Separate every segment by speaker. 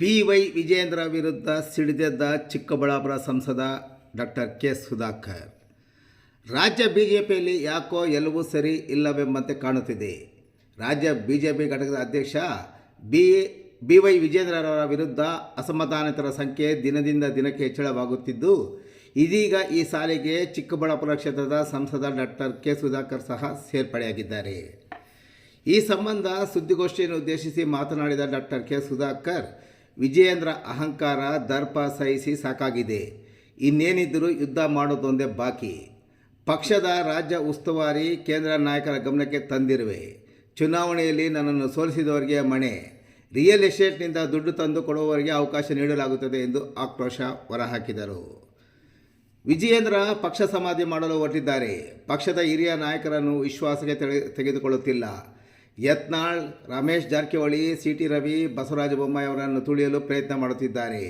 Speaker 1: B Y Vijendra ವಿರುದ್ಧ ಸಿಡಿದೆದ್ದ ಚಿಕ್ಕಬಳ್ಳಾಪುರ ಸಂಸದ doctor K Sudhakar. ರಾಜ್ಯ ಬಿ ಜೆ ಪಿಯಲ್ಲಿ ಯಾಕೋ ಎಲ್ಲವೂ ಸರಿ ಇಲ್ಲವೆಂಬಂತೆ ಕಾಣುತ್ತಿದೆ. ರಾಜ್ಯ ಬಿ ಜೆ ಪಿ ಘಟಕದ ಅಧ್ಯಕ್ಷ ಬಿ ಬಿ ವೈ ವಿರುದ್ಧ ಅಸಮಾಧಾನಿತರ ಸಂಖ್ಯೆ ದಿನದಿಂದ ದಿನಕ್ಕೆ ಹೆಚ್ಚಳವಾಗುತ್ತಿದ್ದು, ಇದೀಗ ಈ ಸಾಲಿಗೆ ಚಿಕ್ಕಬಳ್ಳಾಪುರ ಕ್ಷೇತ್ರದ ಸಂಸದ ಡಾಕ್ಟರ್ ಕೆ ಸುಧಾಕರ್ ಸಹ ಸೇರ್ಪಡೆಯಾಗಿದ್ದಾರೆ. ಈ ಸಂಬಂಧ ಸುದ್ದಿಗೋಷ್ಠಿಯನ್ನು ಉದ್ದೇಶಿಸಿ ಮಾತನಾಡಿದ ಡಾಕ್ಟರ್ ಕೆ ಸುಧಾಕರ್ ವಿಜಯೇಂದ್ರ ಅಹಂಕಾರ ದರ್ಪ ಸಹಿಸಿ ಸಾಕಾಗಿದೆ. ಇನ್ನೇನಿದ್ದರೂ ಯುದ್ಧ ಮಾಡೋದೊಂದೇ ಬಾಕಿ. ಪಕ್ಷದ ರಾಜ್ಯ ಉಸ್ತುವಾರಿ ಕೇಂದ್ರ ನಾಯಕರ ಗಮನಕ್ಕೆ ತಂದಿರುವೆ. ಚುನಾವಣೆಯಲ್ಲಿ ನನ್ನನ್ನು ಸೋಲಿಸಿದವರಿಗೆ ಮಣೆ. ರಿಯಲ್ ಎಸ್ಟೇಟ್ನಿಂದ ದುಡ್ಡು ತಂದು ಕೊಡುವವರಿಗೆ ಅವಕಾಶ ನೀಡಲಾಗುತ್ತದೆ ಎಂದು ಆಕ್ರೋಶ ಹೊರಹಾಕಿದರು. ವಿಜಯೇಂದ್ರ ಪಕ್ಷ ಸಮಾಧಿ ಮಾಡಲು ಹೊರಟಿದ್ದಾರೆ. ಪಕ್ಷದ ಹಿರಿಯ ನಾಯಕರನ್ನು ವಿಶ್ವಾಸಕ್ಕೆ ತೆಗೆ ತೆಗೆದುಕೊಳ್ಳುತ್ತಿಲ್ಲ. ಯತ್ನಾಳ್, ರಮೇಶ್ ಜಾರಕಿಹೊಳಿ ಸಿ ಟಿ ರವಿ, ಬಸವರಾಜ ಬೊಮ್ಮಾಯಿ ಅವರನ್ನು ತುಳಿಯಲು ಪ್ರಯತ್ನ ಮಾಡುತ್ತಿದ್ದಾರೆ.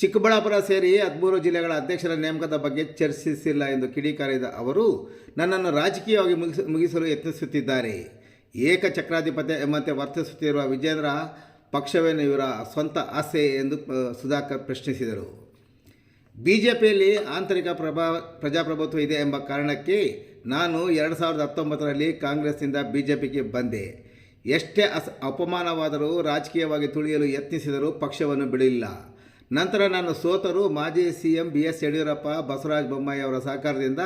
Speaker 1: ಚಿಕ್ಕಬಳ್ಳಾಪುರ ಸೇರಿ ಹದಿಮೂರು ಜಿಲ್ಲೆಗಳ ಅಧ್ಯಕ್ಷರ ನೇಮಕದ ಬಗ್ಗೆ ಚರ್ಚಿಸಿಲ್ಲ ಎಂದು ಕಿಡಿಕಾರಿದ ಅವರು, ನನ್ನನ್ನು ರಾಜಕೀಯವಾಗಿ ಮುಗಿಸ, ಮುಗಿಸಲು ಯತ್ನಿಸುತ್ತಿದ್ದಾರೆ. ಏಕಚಕ್ರಾಧಿಪತಿ ಎಂಬಂತೆ ವರ್ತಿಸುತ್ತಿರುವ ವಿಜೇಂದ್ರ ಪಕ್ಷವೇನು ಇವರ ಸ್ವಂತ ಆಸೆ ಎಂದು ಸುಧಾಕರ್ ಪ್ರಶ್ನಿಸಿದರು. ಬಿ ಜೆ ಪಿಯಲ್ಲಿ ಆಂತರಿಕ ಪ್ರಭಾ ಪ್ರಜಾಪ್ರಭುತ್ವ ಇದೆ ಎಂಬ ಕಾರಣಕ್ಕೆ ನಾನು ಎರಡು ಸಾವಿರದ ಹತ್ತೊಂಬತ್ತರಲ್ಲಿ ಕಾಂಗ್ರೆಸ್ನಿಂದ ಬಿ ಜೆ ಪಿಗೆ ಬಂದೆ. ಎಷ್ಟೇ ಅಸ, ಅಪಮಾನವಾದರೂ ರಾಜಕೀಯವಾಗಿ ತುಳಿಯಲು ಯತ್ನಿಸಿದರೂ ಪಕ್ಷವನ್ನು ಬಿಡಲಿಲ್ಲ. ನಂತರ ನಾನು ಸೋತರು ಮಾಜಿ C M B S Yediyurappa, Basavaraj Bommai ಅವರ ಸಹಕಾರದಿಂದ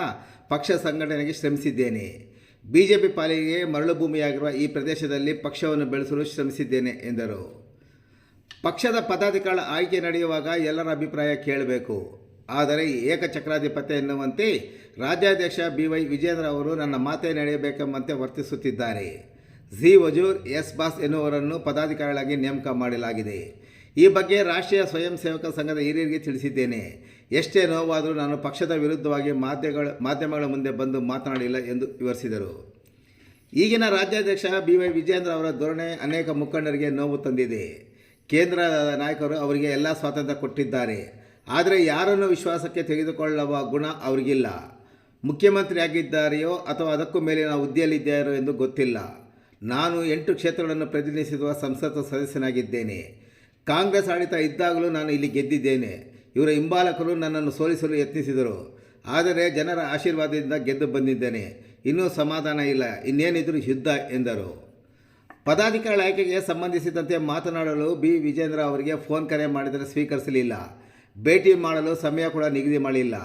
Speaker 1: ಪಕ್ಷ ಸಂಘಟನೆಗೆ ಶ್ರಮಿಸಿದ್ದೇನೆ. ಬಿ ಜೆ ಪಿ ಪಾಲಿಗೆ ಮರಳು ಭೂಮಿಯಾಗಿರುವ ಈ ಪ್ರದೇಶದಲ್ಲಿ ಪಕ್ಷವನ್ನು ಬೆಳೆಸಲು ಶ್ರಮಿಸಿದ್ದೇನೆ, ಎಂದರು. ಪಕ್ಷದ ಪದಾಧಿಕಾರಿಗಳ ಆಯ್ಕೆ ನಡೆಯುವಾಗ ಎಲ್ಲರ ಅಭಿಪ್ರಾಯ ಕೇಳಬೇಕು. ಆದರೆ ಏಕಚಕ್ರಾಧಿಪತಿ ಎನ್ನುವಂತೆ ರಾಜ್ಯಾಧ್ಯಕ್ಷ ಬಿ ವೈ ವಿಜೇಂದ್ರ ಅವರು ನನ್ನ ಮಾತೇ ನಡೆಯಬೇಕೆಂಬಂತೆ ವರ್ತಿಸುತ್ತಿದ್ದಾರೆ. ಝಿ ವಜೂರ್, ಎಸ್ ಬಾಸ್ ಎನ್ನುವರನ್ನು ಪದಾಧಿಕಾರಿಗಳಾಗಿ ನೇಮಕ ಮಾಡಲಾಗಿದೆ. ಈ ಬಗ್ಗೆ ರಾಷ್ಟ್ರೀಯ ಸ್ವಯಂ ಸೇವಕ ಸಂಘದ ಹಿರಿಯರಿಗೆ ತಿಳಿಸಿದ್ದೇನೆ. ಎಷ್ಟೇ ನೋವಾದರೂ ನಾನು ಪಕ್ಷದ ವಿರುದ್ಧವಾಗಿ ಮಾಧ್ಯಮಗಳ ಮಾಧ್ಯಮಗಳ ಮುಂದೆ ಬಂದು ಮಾತನಾಡಿಲ್ಲ ಎಂದು ವಿವರಿಸಿದರು. ಈಗಿನ ರಾಜ್ಯಾಧ್ಯಕ್ಷ ಬಿ ವೈ ವಿಜೇಂದ್ರ ಅವರ ಧೋರಣೆ ಅನೇಕ ಮುಖಂಡರಿಗೆ ನೋವು ತಂದಿದೆ. ಕೇಂದ್ರ ನಾಯಕರು ಅವರಿಗೆ ಎಲ್ಲ ಸ್ವಾತಂತ್ರ್ಯ ಕೊಟ್ಟಿದ್ದಾರೆ. ಆದರೆ ಯಾರನ್ನು ವಿಶ್ವಾಸಕ್ಕೆ ತೆಗೆದುಕೊಳ್ಳುವ ಗುಣ ಅವರಿಗಿಲ್ಲ. ಮುಖ್ಯಮಂತ್ರಿಯಾಗಿದ್ದಾರೆಯೋ ಅಥವಾ ಅದಕ್ಕೂ ಮೇಲೆ ಮೇಲಿನ ಹುದ್ದೆಯಲ್ಲಿದ್ದಾರೋ ಎಂದು ಗೊತ್ತಿಲ್ಲ. ನಾನು ಎಂಟು ಕ್ಷೇತ್ರಗಳನ್ನು ಪ್ರತಿನಿಧಿಸುವ ಸಂಸತ್ ಸದಸ್ಯನಾಗಿದ್ದೇನೆ. ಕಾಂಗ್ರೆಸ್ ಆಡಳಿತ ಇದ್ದಾಗಲೂ ನಾನು ಇಲ್ಲಿ ಗೆದ್ದಿದ್ದೇನೆ. ಇವರ ಹಿಂಬಾಲಕರು ನನ್ನನ್ನು ಸೋಲಿಸಲು ಯತ್ನಿಸಿದರು. ಆದರೆ ಜನರ ಆಶೀರ್ವಾದದಿಂದ ಗೆದ್ದು ಬಂದಿದ್ದೇನೆ. ಇನ್ನೂ ಸಮಾಧಾನ ಇಲ್ಲ. ಇನ್ನೇನಿದ್ರು ಯುದ್ಧ ಎಂದರು. ಪದಾಧಿಕಾರಿಗಳ ಆಯ್ಕೆಗೆ ಸಂಬಂಧಿಸಿದಂತೆ ಮಾತನಾಡಲು ಬಿ. ವಿಜೇಂದ್ರ ಅವರಿಗೆ ಫೋನ್ ಕರೆ ಮಾಡಿದರೆ ಸ್ವೀಕರಿಸಲಿಲ್ಲ. ಭೇಟಿ ಮಾಡಲು ಸಮಯ ಕೂಡ ನಿಗದಿ ಮಾಡಿಲ್ಲ.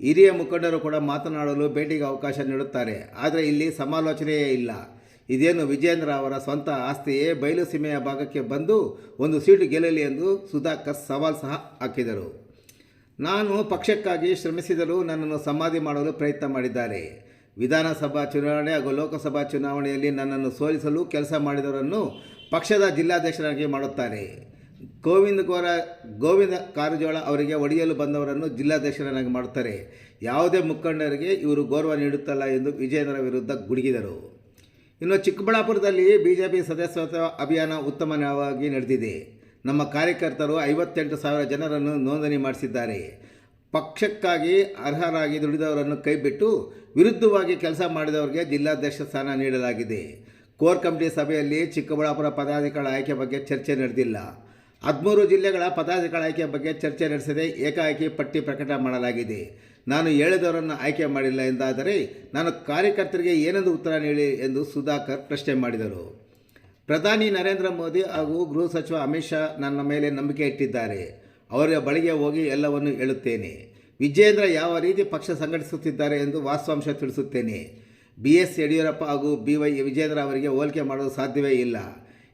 Speaker 1: ಹಿರಿಯ ಮುಖಂಡರು ಕೂಡ ಮಾತನಾಡಲು ಭೇಟಿಗೆ ಅವಕಾಶ ನೀಡುತ್ತಾರೆ. ಆದರೆ ಇಲ್ಲಿ ಸಮಾಲೋಚನೆಯೇ ಇಲ್ಲ. ಇದೇನು ವಿಜೇಂದ್ರ ಅವರ ಸ್ವಂತ ಆಸ್ತಿಯೇ? ಬಯಲು ಸೀಮೆಯ ಭಾಗಕ್ಕೆ ಬಂದು ಒಂದು ಸೀಟು ಗೆಲ್ಲಲಿ ಎಂದು ಸುಧಾಕರ್ ಸವಾಲ್ ಸಹ ಹಾಕಿದರು. ನಾನು ಪಕ್ಷಕ್ಕಾಗಿ ಶ್ರಮಿಸಿದರೂ ನನ್ನನ್ನು ಸಮಾಧಿ ಮಾಡಲು ಪ್ರಯತ್ನ ಮಾಡಿದ್ದಾರೆ. ವಿಧಾನಸಭಾ ಚುನಾವಣೆ ಹಾಗೂ ಲೋಕಸಭಾ ಚುನಾವಣೆಯಲ್ಲಿ ನನ್ನನ್ನು ಸೋಲಿಸಲು ಕೆಲಸ ಮಾಡಿದವರನ್ನು ಪಕ್ಷದ ಜಿಲ್ಲಾಧ್ಯಕ್ಷರಾಗಿ ಮಾಡುತ್ತಾರೆ. ಗೋವಿಂದ ಕೋರ, ಗೋವಿಂದ ಕಾರಜೋಳ ಅವರಿಗೆ ಒಡೆಯಲು ಬಂದವರನ್ನು ಜಿಲ್ಲಾಧ್ಯಕ್ಷರನ್ನಾಗಿ ಮಾಡುತ್ತಾರೆ. ಯಾವುದೇ ಮುಖಂಡರಿಗೆ ಇವರು ಗೌರವ ನೀಡುತ್ತಲ್ಲ ಎಂದು ವಿಜೇಂದ್ರ ವಿರುದ್ಧ ಗುಡುಗಿದರು. ಇನ್ನು ಚಿಕ್ಕಬಳ್ಳಾಪುರದಲ್ಲಿ ಬಿಜೆಪಿ ಸದಸ್ಯತ್ವ ಅಭಿಯಾನ ಉತ್ತಮವಾಗಿ ನಡೆದಿದೆ. ನಮ್ಮ ಕಾರ್ಯಕರ್ತರು ಐವತ್ತೆಂಟು ಸಾವಿರ ಜನರನ್ನು ನೋಂದಣಿ ಮಾಡಿಸಿದ್ದಾರೆ. ಪಕ್ಷಕ್ಕಾಗಿ ಅರ್ಹರಾಗಿ ದುಡಿದವರನ್ನು ಕೈಬಿಟ್ಟು ವಿರುದ್ಧವಾಗಿ ಕೆಲಸ ಮಾಡಿದವರಿಗೆ ಜಿಲ್ಲಾಧ್ಯಕ್ಷ ಸ್ಥಾನ ನೀಡಲಾಗಿದೆ. ಕೋರ್ ಕಮಿಟಿ ಸಭೆಯಲ್ಲಿ ಚಿಕ್ಕಬಳ್ಳಾಪುರ ಪದಾಧಿಕಾರಿಗಳ ಆಯ್ಕೆ ಬಗ್ಗೆ ಚರ್ಚೆ ನಡೆದಿಲ್ಲ. ಹದಿಮೂರು ಜಿಲ್ಲೆಗಳ ಪದಾಧಿಕಾರಿಗಳ ಆಯ್ಕೆ ಬಗ್ಗೆ ಚರ್ಚೆ ನಡೆಸದೆ ಏಕಾಏಕಿ ಪಟ್ಟಿ ಪ್ರಕಟ ಮಾಡಲಾಗಿದೆ. ನಾನು ಹೇಳಿದವರನ್ನು ಆಯ್ಕೆ ಮಾಡಿಲ್ಲ ಎಂದಾದರೆ ನಾನು ಕಾರ್ಯಕರ್ತರಿಗೆ ಏನೆಂದು ಉತ್ತರ ನೀಡಿ ಎಂದು ಸುಧಾಕರ್ ಪ್ರಶ್ನೆ ಮಾಡಿದರು. ಪ್ರಧಾನಿ ನರೇಂದ್ರ ಮೋದಿ ಹಾಗೂ ಗೃಹ ಸಚಿವ ಅಮಿತ್ ಶಾ ನನ್ನ ಮೇಲೆ ನಂಬಿಕೆ ಇಟ್ಟಿದ್ದಾರೆ. ಅವರ ಬಳಿಗೆ ಹೋಗಿ ಎಲ್ಲವನ್ನು ಹೇಳುತ್ತೇನೆ. ವಿಜೇಂದ್ರ ಯಾವ ರೀತಿ ಪಕ್ಷ ಸಂಘಟಿಸುತ್ತಿದ್ದಾರೆ ಎಂದು ವಾಸ್ತವಾಂಶ ತಿಳಿಸುತ್ತೇನೆ. ಬಿ ಎಸ್ ಯಡಿಯೂರಪ್ಪ ಹಾಗೂ ಬಿ ವೈ ವಿಜೇಂದ್ರ ಅವರಿಗೆ ಹೋಲಿಕೆ ಮಾಡಲು ಸಾಧ್ಯವೇ ಇಲ್ಲ.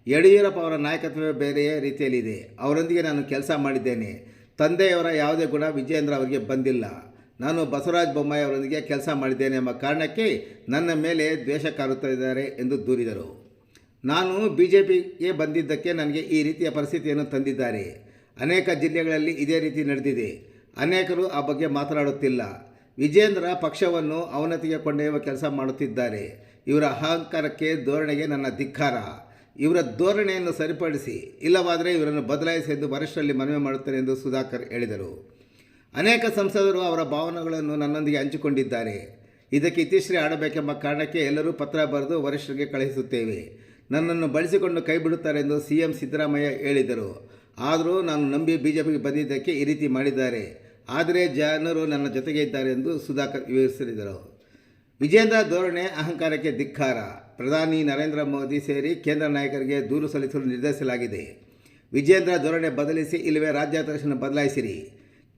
Speaker 1: ಯಡಿಯೂರಪ್ಪ ಅವರ ನಾಯಕತ್ವವೇ ಬೇರೆ ರೀತಿಯಲ್ಲಿದೆ. ಅವರೊಂದಿಗೆ ನಾನು ಕೆಲಸ ಮಾಡಿದ್ದೇನೆ. ತಂದೆಯವರ ಯಾವುದೇ ಗುಣ ವಿಜೇಂದ್ರ ಅವರಿಗೆ ಬಂದಿಲ್ಲ. ನಾನು ಬಸವರಾಜ ಬೊಮ್ಮಾಯಿ ಅವರೊಂದಿಗೆ ಕೆಲಸ ಮಾಡಿದ್ದೇನೆ ಎಂಬ ಕಾರಣಕ್ಕೆ ನನ್ನ ಮೇಲೆ ದ್ವೇಷ ಕಾರುತ್ತಿದ್ದಾರೆ ಎಂದು ದೂರಿದರು. ನಾನು ಬಿ ಜೆ ಪಿಗೆ ಬಂದಿದ್ದಕ್ಕೆ ನನಗೆ ಈ ರೀತಿಯ ಪರಿಸ್ಥಿತಿಯನ್ನು ತಂದಿದ್ದಾರೆ. ಅನೇಕ ಜಿಲ್ಲೆಗಳಲ್ಲಿ ಇದೇ ರೀತಿ ನಡೆದಿದೆ. ಅನೇಕರು ಆ ಬಗ್ಗೆ ಮಾತನಾಡುತ್ತಿಲ್ಲ. ವಿಜೇಂದ್ರ ಪಕ್ಷವನ್ನು ಅವನತಿಗೆ ಕೊಂಡೊಯ್ಯುವ ಕೆಲಸ ಮಾಡುತ್ತಿದ್ದಾರೆ. ಇವರ ಅಹಂಕಾರಕ್ಕೆ ಧೋರಣೆಗೆ ನನ್ನ ಧಿಕ್ಕಾರ. ಇವರ ಧೋರಣೆಯನ್ನು ಸರಿಪಡಿಸಿ, ಇಲ್ಲವಾದರೆ ಇವರನ್ನು ಬದಲಾಯಿಸಿ ಎಂದು ವರಿಷ್ಠರಲ್ಲಿ ಮನವಿ ಮಾಡುತ್ತೇನೆ ಎಂದು ಸುಧಾಕರ್ ಹೇಳಿದರು. ಅನೇಕ ಸಂಸದರು ಅವರ ಭಾವನೆಗಳನ್ನು ನನ್ನೊಂದಿಗೆ ಹಂಚಿಕೊಂಡಿದ್ದಾರೆ. ಇದಕ್ಕೆ ಇತಿಶ್ರೀ ಆಡಬೇಕೆಂಬ ಕಾರಣಕ್ಕೆ ಎಲ್ಲರೂ ಪತ್ರ ಬರೆದು ವರಿಷ್ಠರಿಗೆ ಕಳುಹಿಸುತ್ತೇವೆ. ನನ್ನನ್ನು ಬಳಸಿಕೊಂಡು ಕೈ ಬಿಡುತ್ತಾರೆ ಎಂದು ಸಿ ಎಂ ಸಿದ್ದರಾಮಯ್ಯ ಹೇಳಿದರು. ಆದರೂ ನಾನು ನಂಬಿ ಬಿಜೆಪಿಗೆ ಬಂದಿದ್ದಕ್ಕೆ ಈ ರೀತಿ ಮಾಡಿದ್ದಾರೆ. ಆದರೆ ಜನರು ನನ್ನ ಜೊತೆಗೆ ಇದ್ದಾರೆ ಎಂದು ಸುಧಾಕರ್ ವಿವರಿಸಿದರು. ವಿಜೇಂದ್ರ ಧೋರಣೆ ಅಹಂಕಾರಕ್ಕೆ ಧಿಕ್ಕಾರ. ಪ್ರಧಾನಿ ನರೇಂದ್ರ ಮೋದಿ ಸೇರಿ ಕೇಂದ್ರ ನಾಯಕರಿಗೆ ದೂರು ಸಲ್ಲಿಸಲು ನಿರ್ಧರಿಸಲಾಗಿದೆ. ವಿಜೇಂದ್ರ ಧೋರಣೆ ಬದಲಿಸಿ ಇಲ್ಲವೇ ರಾಜ್ಯಾಧ್ಯಕ್ಷನ ಬದಲಾಯಿಸಿರಿ.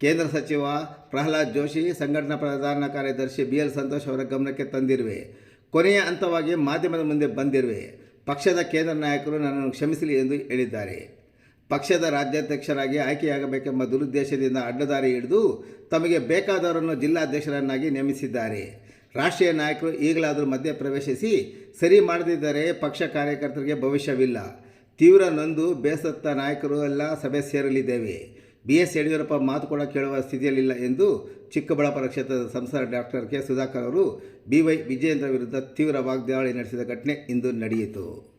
Speaker 1: ಕೇಂದ್ರ ಸಚಿವ ಪ್ರಹ್ಲಾದ್ ಜೋಶಿ, ಸಂಘಟನಾ ಪ್ರಧಾನ ಕಾರ್ಯದರ್ಶಿ ಬಿ ಎಲ್ ಸಂತೋಷ್ ಅವರ ಗಮನಕ್ಕೆ ತಂದಿರುವೆ. ಕೊನೆಯ ಹಂತವಾಗಿ ಮಾಧ್ಯಮದ ಮುಂದೆ ಬಂದಿರುವೆ. ಪಕ್ಷದ ಕೇಂದ್ರ ನಾಯಕರು ನನ್ನನ್ನು ಕ್ಷಮಿಸಲಿ ಎಂದು ಹೇಳಿದ್ದಾರೆ. ಪಕ್ಷದ ರಾಜ್ಯಾಧ್ಯಕ್ಷರಾಗಿ ಆಯ್ಕೆಯಾಗಬೇಕೆಂಬ ದುರುದ್ದೇಶದಿಂದ ಅಡ್ಡದಾರಿ ಹಿಡಿದು ತಮಗೆ ಬೇಕಾದವರನ್ನು ಜಿಲ್ಲಾಧ್ಯಕ್ಷರನ್ನಾಗಿ ನೇಮಿಸಿದ್ದಾರೆ. ರಾಷ್ಟ್ರೀಯ ನಾಯಕರು ಈಗಲಾದರೂ ಮಧ್ಯ ಪ್ರವೇಶಿಸಿ ಸರಿ ಮಾಡದಿದ್ದರೆ ಪಕ್ಷ ಕಾರ್ಯಕರ್ತರಿಗೆ ಭವಿಷ್ಯವಿಲ್ಲ. ತೀವ್ರ ನೊಂದು ಬೇಸತ್ತ ನಾಯಕರು ಎಲ್ಲ ಸಭೆ ಸೇರಲಿದ್ದೇವೆ ಬಿ ಎಸ್ ಯಡಿಯೂರಪ್ಪ ಮಾತು ಕೂಡ ಕೇಳುವ ಸ್ಥಿತಿಯಲ್ಲಿಲ್ಲ ಎಂದು ಚಿಕ್ಕಬಳ್ಳಾಪುರ ಕ್ಷೇತ್ರದ ಸಂಸದ ಡಾಕ್ಟರ್ ಕೆ ಸುಧಾಕರ್ ಅವರು ಬಿ ವೈ ವಿಜಯೇಂದ್ರ ವಿರುದ್ಧ ತೀವ್ರ ವಾಗ್ದಾಳಿ ನಡೆಸಿದ ಘಟನೆ ಇಂದು ನಡೆಯಿತು.